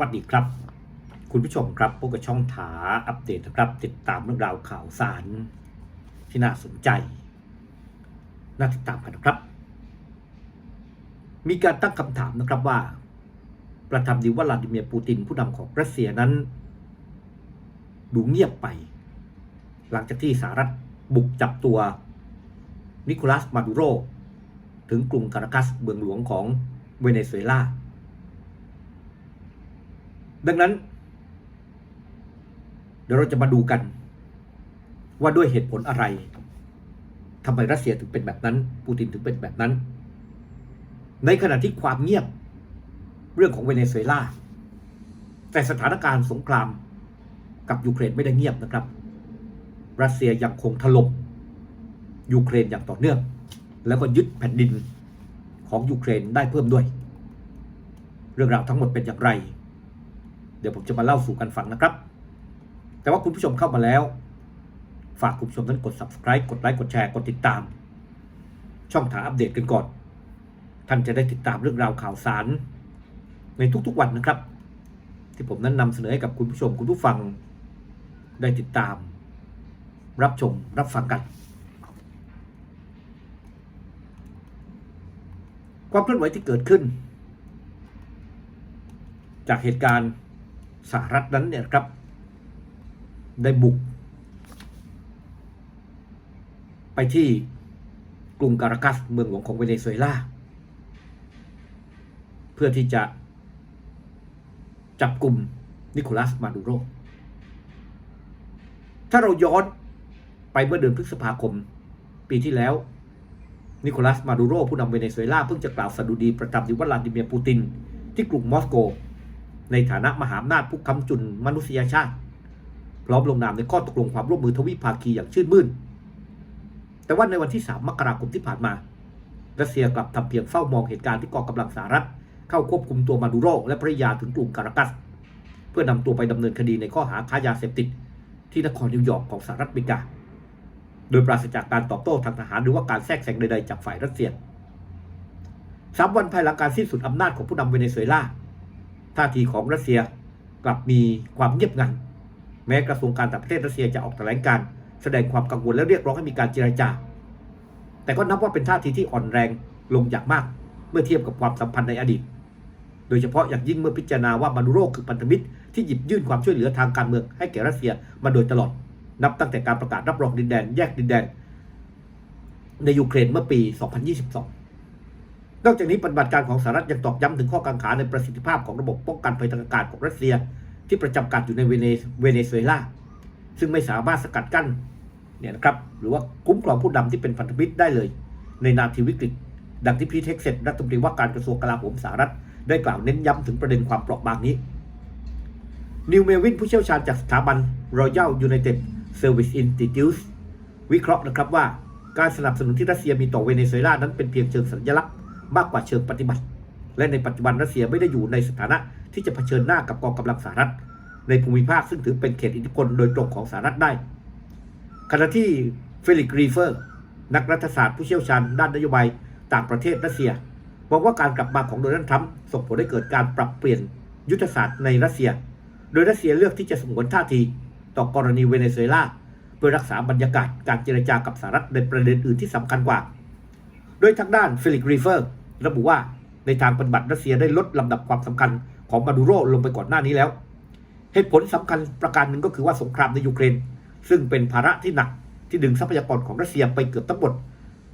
วัสดีครับ คุณผู้ชมครับพวกกับช่องถาอัปเดตนะครับ ติดตามเรื่องราวข่าวสารที่น่าสนใจ น่าติดตามกันนะครับ มีการตั้งคำถามนะครับว่า ประธานาธิวลาดิเมียร์ปูตินผู้นำของรัสเซียนั้น ดูเงียบไป หลังจากที่สหรัฐบุกจับตัว นิโคลัสมาดูโร ถึงกรุงคาราคัสเมืองหลวงของเวเนซุเอลา ดังนั้น เดี๋ยวเราจะมาดูกัน ว่าด้วยเหตุผลอะไรทำไมรัสเซียถึงเป็นแบบนั้น ปูตินถึงเป็นแบบนั้น ในขณะที่ความเงียบเรื่องของเวเนซุเอลาแต่สถานการณ์สงครามกับยูเครนไม่ได้เงียบนะครับ รัสเซียยังคงถล่มยูเครนอย่างต่อเนื่อง แล้วก็ยึดแผ่นดินของยูเครนได้เพิ่มด้วย เรื่องราวทั้งหมดเป็นอย่างไร ดี๋ยวผมจะมาเล่าสู่กันฟังนะครับ แต่ว่าคุณผู้ชมเข้ามาแล้ว ฝากคุณผู้ชมนั้นกด subscribe กดไลค์กดแชร์กดติดตาม ช่องถามอัปเดตกันก่อน ท่านจะได้ติดตามเรื่องราวข่าวสาร ในทุกๆวันนะครับ ที่ผมนั้นนำเสนอให้กับคุณผู้ชมคุณผู้ฟังได้ติดตาม รับชมรับฟังกัน ความเคลื่อนไหวที่เกิดขึ้น จากเหตุการณ์ สหรัฐนั้นเนี่ยครับ ได้บุก ไปที่กรุงการากัสเมืองหลวงของเวเนซุเอลา เพื่อที่จะจับกลุ่มนิโคลัสมาดูโร ถ้าเราย้อนไปเมื่อเดือนพฤษภาคมปีที่แล้ว นิโคลัสมาดูโรผู้นำเวเนซุเอลาเพิ่งจะกล่าวสดุดีประจำที่วลาดิเมียร์ปูติน ที่กรุงมอสโก ในฐานะมหาอำนาจผู้ค้ำจุนมนุษยชาติ พร้อมลงนามในข้อตกลงความร่วมมือทวิภาคีอย่างชื่นมื่น แต่ว่าในวันที่ 3 มกราคมที่ผ่านมา รัสเซียกลับทำเพียงเฝ้ามองเหตุการณ์ที่กองกำลังสหรัฐ เข้าควบคุมตัวมาดูโรและภรรยาถึงกรุงการากัส เพื่อนำตัวไปดำเนินคดีในข้อหาค้ายาเสพติด ที่นครนิวยอร์กของสหรัฐอเมริกา โดยปราศจากการตอบโต้ทางทหารหรือว่าการแทรกแซงใดๆจากฝ่ายรัสเซียสามวันภายหลังการสิ้นสุดอำนาจของผู้นำเวเนซุเอลา ท่าทีของรัสเซียกลับมีความเงียบงัน แม้กระทรวงการต่างประเทศรัสเซียจะออกแถลงการแสดงความกังวลและเรียกร้องให้มีการเจรจา แต่ก็นับว่าเป็นท่าทีที่อ่อนแรงลงอย่างมาก เมื่อเทียบกับความสัมพันธ์ในอดีต โดยเฉพาะอย่างยิ่งเมื่อพิจารณาว่ามาดูโรคือพันธมิตรที่หยิบยื่นความช่วยเหลือทางการเมืองให้แก่รัสเซียมาโดยตลอด นับตั้งแต่การประกาศรับรองดินแดนแยกดินแดน ในยูเครนเมื่อปี 2022 นอกจากนี้ปฏิบัติการของสหรัฐยังตอกย้ำถึงข้อกังขาในประสิทธิภาพของระบบป้องกันภัยทางอากาศของรัสเซีย ที่ประจำการอยู่ในเวเนเซุเอลาซึ่งไม่สามารถสกัดกั้นเนี่ยนะครับหรือว่าคุ้มครองผู้นำที่เป็นพันธมิตรได้เลย ในนาทีวิกฤต ดังที่พีเท็กเซตรัฐมนตรีว่าการกระทรวงกลาโหมสหรัฐได้กล่าวเน้นย้ำถึงประเด็นความเปราะบางนี้นิวเมวินผู้เชี่ยวชาญจากสถาบัน Royal United Service Institute วิเคราะห์นะครับว่าการสนับสนุนที่รัสเซียมีต่อเวเนซุเอลานั้นเป็นเพียงเชิงสัญลักษณ์ มากกว่าเชิงปฏิบัติ และในปัจจุบันรัสเซียไม่ได้อยู่ในสถานะที่จะเผชิญหน้ากับกองกำลังสหรัฐ ในภูมิภาคซึ่งถือเป็นเขตอิทธิพลโดยตรงของสหรัฐได้ ขณะที่เฟลิกรีเฟอร์ นักรัฐศาสตร์ผู้เชี่ยวชาญด้านนโยบายต่างประเทศรัสเซียบอกว่าการกลับมาของโดนัลด์ทรัมป์ส่งผลให้เกิดการปรับเปลี่ยนยุทธศาสตร์ในรัสเซีย โดยรัสเซียเลือกที่จะสงวนท่าที ต่อกรณีเวเนซุเอลาเพื่อรักษาบรรยากาศการเจรจากับสหรัฐในประเด็นอื่นที่สำคัญกว่า โดยทางด้านเฟลิกรีเฟอร์ ระบุว่าในทางปฏิบัติรัสเซียได้ลดลำดับความสำคัญของมาดูโรลงไปก่อนหน้านี้แล้ว เหตุผลสำคัญประการหนึ่งก็คือว่าสงครามในยูเครน ซึ่งเป็นภาระที่หนักที่ดึงทรัพยากรของรัสเซียไปเกือบทั้งหมด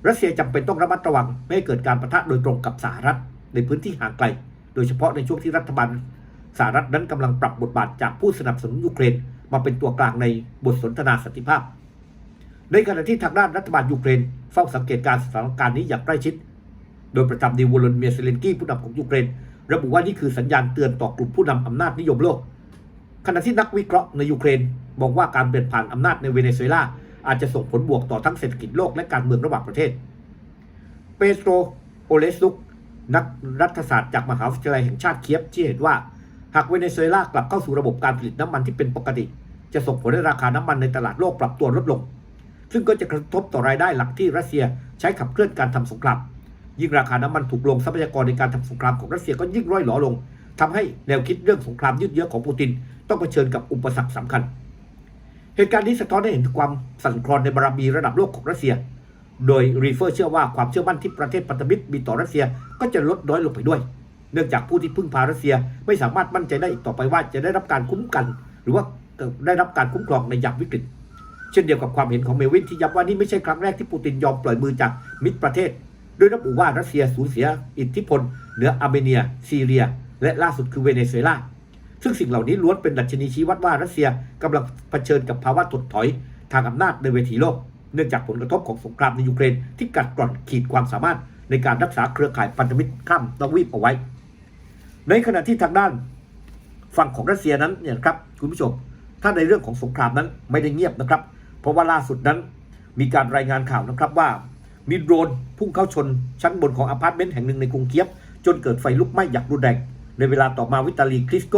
รัสเซียจำเป็นต้องระมัดระวัง ไม่ให้เกิดการประทะโดยตรงกับสหรัฐในพื้นที่ห่างไกล โดยเฉพาะในช่วงที่รัฐบาลสหรัฐนั้นกำลังปรับบทบาทจากผู้สนับสนุนยูเครน มาเป็นตัวกลางในบทสนทนาสันติภาพ ในขณะที่ทางด้านรัฐบาลยูเครนเฝ้าสังเกตการสถานการณ์นี้อย่างใกล้ชิด โดยประธานาธิบดีวโลดิเมียเซเลนกี้ผู้นำของยูเครน ระบุว่านี่คือสัญญาณเตือนต่อกลุ่มผู้นำอำนาจนิยมโลก ขณะที่นักวิเคราะห์ในยูเครนมองว่าการเปลี่ยนผ่านอำนาจในเวเนซุเอลาอาจจะส่งผลบวกต่อทั้งเศรษฐกิจโลกและการเมืองระหว่างประเทศ เปโตรโอเลสุกนักรัฐศาสตร์จากมหาวิทยาลัยแห่งชาติเคียบชี้เห็นว่า หากเวเนซุเอลากลับเข้าสู่ระบบการผลิตน้ำมันที่เป็นปกติ จะส่งผลให้ราคาน้ำมันในตลาดโลกปรับตัวลดลง ซึ่งก็จะกระทบต่อรายได้หลักที่รัสเซียใช้ขับเคลื่อนการทำสงคราม ยิ่งราคาน้ำมันถูกลงทรัพยากรในการทำสงครามของรัสเซียก็ยิ่งร่อยหลอลงทำให้แนวคิดเรื่องสงครามยืดเยื้อของปูติน ต้องเผชิญกับอุปสรรคสำคัญ เหตุการณ์นี้สะท้อนให้เห็นถึงความสั่นคลอนในบารมีระดับโลกของรัสเซีย โดยรีเฟอร์เชื่อว่าความเชื่อมั่นที่ประเทศพันธมิตรมีต่อรัสเซียก็จะลดน้อยลงไปด้วย เนื่องจากผู้ที่พึ่งพารัสเซียไม่สามารถมั่นใจได้อีกต่อไปว่าจะได้รับการคุ้มกัน หรือว่าได้รับการคุ้มครองในยามวิกฤตเช่นเดียวกับความเห็นของเมวินที่ย้ำว่านี่ไม่ใช่ครั้งแรกที่ปูตินยอมปล่อยมือจากมิตรประเทศ โดยระบุว่ารัสเซียสูญเสียอิทธิพล เหนืออาร์เมเนีย ซีเรีย และล่าสุดคือเวเนซุเอลา ซึ่งสิ่งเหล่านี้ล้วนเป็นดัชนีชี้วัดว่ารัสเซียกำลังเผชิญกับภาวะถดถอยทางอำนาจในเวทีโลก เนื่องจากผลกระทบของสงครามในยูเครนที่กัดกร่อนขีดความสามารถในการรักษาเครือข่ายพันธมิตรข้ามตะวีปเอาไว้ ในขณะที่ทางด้านฝั่งของรัสเซียนั้นเนี่ยครับคุณผู้ชม ถ้าในเรื่องของสงครามนั้นไม่ได้เงียบนะครับ เพราะว่าล่าสุดนั้นมีการรายงานข่าวนะครับว่า มีโดรนพุ่งเข้าชนชั้นบนของอพาร์ตเมนต์แห่งหนึ่งในกรุงเคียบ จนเกิดไฟลุกไหม้อย่างรุนแรงในเวลาต่อมาวิตาลีคริสโก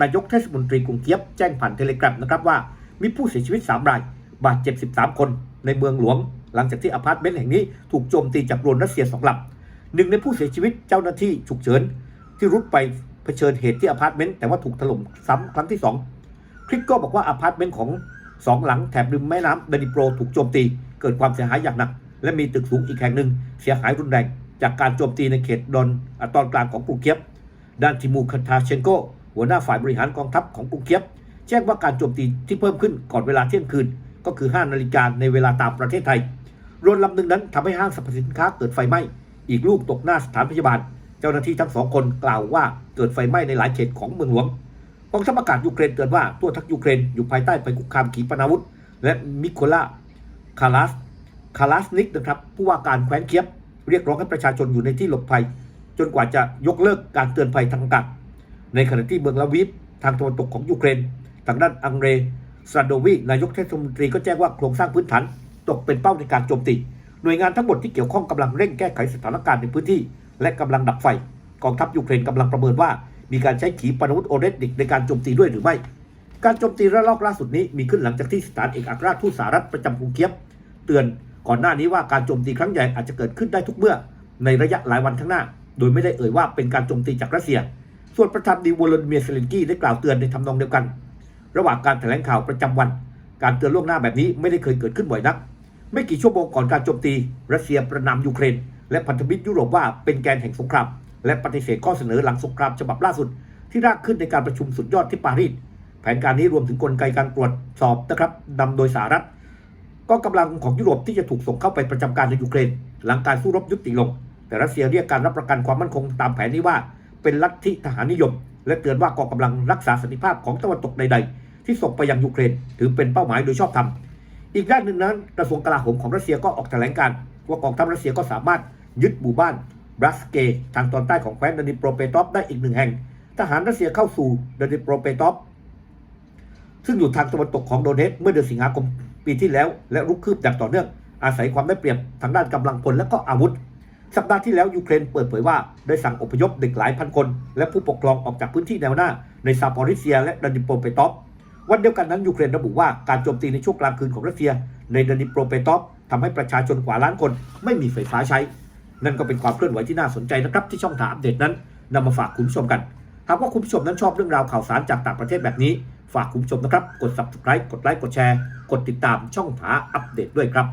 นายกเทศมนตรีกรุงเคียบ แจ้งผ่านเทเลกราฟนะครับว่า มีผู้เสียชีวิต 3 ราย บาดเจ็บ 13 คนในเมืองหลวง หลังจากที่อพาร์ตเมนต์แห่งนี้ถูกโจมตีจากโดรนรัสเซียสองลำหนึ่งในผู้เสียชีวิตเจ้าหน้าที่ฉุกเฉินที่รุดไปเผชิญเหตุที่อพาร์ตเมนต์แต่ว่าถูกถล่มซ้ำครั้งที่ 2 คริสโกบอกว่าอพาร์ตเมนต์ของสองหลังแถบริมแม่น้ำเดนิโปรถูกโจมตี เกิดความเสียหายอย่างหนัก และมีตึกสูงอีกแห่งหนึ่งเสียหายรุนแรง จากการโจมตีในเขตดอนอตอนกลางของกรุงเคียบ ด้านทิมูคาทาเชนโกหัวหน้าฝ่ายบริหารกองทัพของกรุงเคียบ แจ้งว่าการโจมตีที่เพิ่มขึ้นก่อนเวลาเที่ยงคืน ก็คือ 5 นาฬิกาในเวลาตามประเทศไทยโรนลำหนึ่งนั้นทำให้ห้างสรรพสินค้าเกิดไฟไหม้ อีกลูกตกหน้าสถานพยาบาล เจ้าหน้าที่ทั้งสองคนกล่าวว่าเกิดไฟไหม้ในหลายเขตของเมืองหลวงกองทัพอากาศยูเครนเตือนว่าตัวทัพยูเครนอยู่ภายใต้ภัยคุกคามขีปนาวุธ และมิโคลาคาลัส คาลัสนิกนะครับผู้ว่าการแคว้นเคียบ เรียกร้องให้ประชาชนอยู่ในที่หลบภัย จนกว่าจะยกเลิกการเตือนภัยทางอากาศในขณะที่เมืองลาวิฟทางตะวันตกของยูเครน ทางด้านอังเรสราโดวีนายกเทศมนตรีก็แจ้งว่าโครงสร้างพื้นฐานตกเป็นเป้าในการโจมตีหน่วยงานทั้งหมดที่เกี่ยวข้องกำลังเร่งแก้ไขสถานการณ์ในพื้นที่ และกำลังดับไฟกองทัพยูเครนกำลังประเมินว่า มีการใช้ขีปนาวุธโอเรสติกในการโจมตีด้วยหรือไม่ การโจมตีระลอกล่าสุดนี้มีขึ้นหลังจากที่สถานเอกอัครราชทูตสหรัฐประจำกรุงเคียบ เตือน ก่อนหน้านี้ว่าการโจมตีครั้งใหญ่อาจจะเกิดขึ้นได้ทุกเมื่อ ในระยะหลายวันข้างหน้า โดยไม่ได้เอ่ยว่าเป็นการโจมตีจากรัสเซีย ส่วนประธานดีวโลดิเมียเซเลนกี้ได้กล่าวเตือนในทำนองเดียวกัน ระหว่างการแถลงข่าวประจำวัน การเตือนล่วงหน้าแบบนี้ไม่ได้เคยเกิดขึ้นบ่อยนัก ไม่กี่ชั่วโมงก่อนการโจมตี รัสเซียประนามยูเครน และพันธมิตรยุโรปว่าเป็นแกนแห่งสงครามและปฏิเสธข้อเสนอหลังสงครามฉบับล่าสุด ที่ร่างขึ้นในการประชุมสุดยอดที่ปารีสแผนการนี้รวมถึงกลไกการตรวจสอบนะครับนำโดยสหรัฐ ก็กำลังของยุโรปที่จะถูกส่งเข้าไปประจำการในยูเครน หลังการสู้รบยุติลง แต่รัสเซียเรียกการรับประกันความมั่นคงตามแผนนี้ว่า เป็นลัทธิทหารนิยม และเตือนว่ากองกำลังรักษาสันติภาพของตะวันตกใด ๆ ที่ส่งไปยังยูเครน ถือเป็นเป้าหมายโดยชอบธรรมอีกด้านหนึ่งนั้นกระทรวงกลาโหมของรัสเซียก็ออกแถลงการ์ว่ากองทัพรัสเซียก็สามารถยึดหมู่บ้านบรัสเกทางตอนใต้ของแคว้นดานิโปรเปตอฟได้อีกหนึ่งแห่ง ทหารรัสเซียเข้าสู่ดานิโปรเปตอฟซึ่งอยู่ทางตะวันตกของโดเนตเมื่อเดือนสิงหาคม ปีที่แล้วและรุกคืบอย่างต่อเนื่อง อาศัยความได้เปรียบทางด้านกำลังพลและก็อาวุธ สัปดาห์ที่แล้วยูเครนเปิดเผยว่าได้สั่งอพยพเด็กหลายพันคน และผู้ปกครองออกจากพื้นที่แนวหน้า ในซาปอริเซีย และดานิโปรเปตอฟวันเดียวกันนั้นยูเครนระบุว่าการโจมตีในช่วงกลางคืนของรัสเซีย ในดานิโปรเปตอฟทำให้ประชาชนกว่าล้านคนไม่มีไฟฟ้าใช้ นั่นก็เป็นความเคลื่อนไหวที่น่าสนใจนะครับที่ช่องทางอัปเดตนั้นนำมาฝากคุณผู้ชมกันหากว่าคุณผู้ชมนั้นชอบเรื่องราวข่าวสารจากต่างประเทศแบบนี้ ฝากคุณผู้ชมนะครับ กด subscribe กดไลค์กดแชร์ กดติดตามช่องหาอัปเดตด้วยครับ